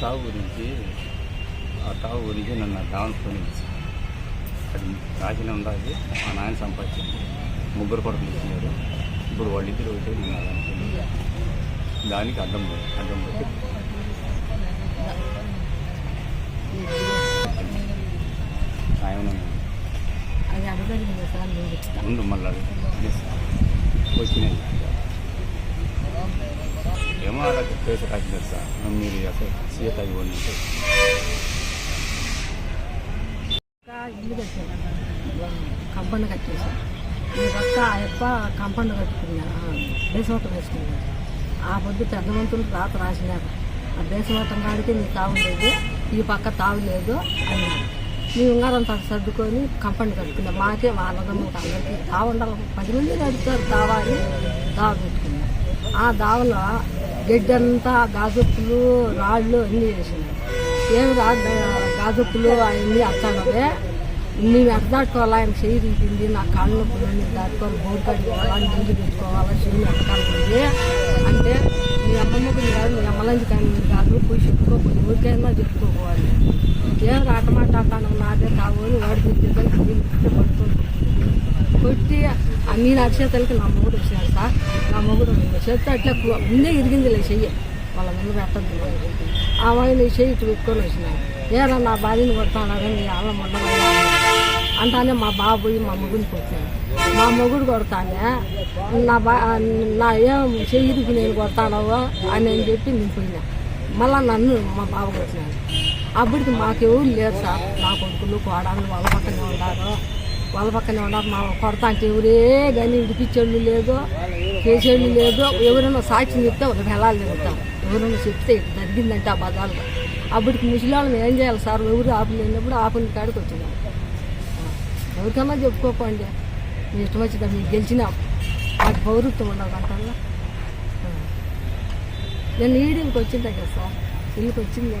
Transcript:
చావు గురించి నన్ను దావనుకొని అది రాసిన ఉండాలి మా నాయన సంపాదించి ముగ్గురు కొడుకులు ఇచ్చినారు ఇప్పుడు వాళ్ళిద్దరు ఒకటి నేను అలా అనుకున్నాను. దానికి అడ్డం అడ్డం పెట్టి ఆయన అది అడగలిగింది రాసినారు సార్ మీరు అసలు సీత ఇవ్వండి అంటే ఇంకా కట్టాను కంపౌండ్ కట్టేసాను నేను ఒక్క ఆ యప్ప కంపౌండ్ కట్టుకున్నా బేసవటం వేసుకున్నా ఆ పొద్దు పెద్దవంతులు రాత రాసినారు ఆ బేసవటం కాడితే నీ తాగులేదు ఈ పక్క తాగులేదు అన్నారు మీ ఉంగారం తగ్గ సర్దుకొని కంపౌండ్ కట్టుకున్నా మాకే వాళ్ళదమ్ముకు అందరికీ తాగుండాలి పది మంది నడుపుతారు దావా అని దావ పెట్టుకున్నా ఆ దావలో గడ్డి అంతా గాజుప్పులు రాళ్ళు అన్నీ వేసినారు ఏమి రా గాజుప్పులు అవన్నీ అత్తానవే. మేము ఎట్ట దాటుకోవాలా ఆయన చెయ్యి తింటుంది నా కాళ్ళు నొప్పులు నేను దాటుకోవాలి బోర్డు కట్టుకోవాలా నీళ్ళు పెట్టుకోవాలా చెయ్యి ఎట్టకాలి అంటే మీ అమ్మమ్మకు కాదు మీ అమ్మలంచి కానీ మీరు కాదు పోయి చెప్పుకోకపోతే ఊరికైనా చెప్పుకోవాలి. ఏం రాటమాట కాను నాదే కావాలి వాడి తిట్టేదాన్ని పట్టుకొని అన్ని నా చేతలకి నా మొగుడు వచ్చినాడు సార్. నా మొగుడు చేత అట్లా ముందే ఇరిగిందిలే చెయ్యి. వాళ్ళ ముందు పెట్టద్దు ఆమె నీ చెయ్యి ఇటు పెట్టుకొని వచ్చినాను ఏరా నా భార్యని కొడతానని నీ ఆమె ఉండవయ్యా అంటానే మా బాబు మా మొగుడిని కొట్టాను మా మొగుడు కొడతానే నా బా నా ఏం చెయ్యికి నేను కొడతానవో అని అని చెప్పి నేను పోయినా మళ్ళా నన్ను మా బాబు కొట్టినాడు. అప్పటికి మాకెవరు లేరు సార్. నా కొడుకులు కోడళ్ళు వాళ్ళ పక్కనే ఉన్నారు వాళ్ళ పక్కనే ఉన్నారు. మా కొడత అంటే ఎవరే కానీ విడిపించేళ్ళు లేదు చేసేళ్ళు లేదు ఎవరైనా సాక్షి చెప్తే ఒక వెళ్ళాలి చెప్తాం ఎవరైనా చెప్తే ఇట్లా జరిగిందంటే ఆ పదాలు అప్పటికి ముసలిళ్ళని ఏం చేయాలి సార్? ఎవరు ఆపలేనప్పుడు లేనప్పుడు కాడికి వచ్చినాం. ఎవరికన్నా చెప్పుకోకండి. మీ ఇష్టం వచ్చిందా? మీకు గెలిచినా. మాకు పౌరత్వం ఉండదు అంటారా నేను ఈడికి వచ్చిందా కదా సార్? ఇల్లుకి వచ్చిందే?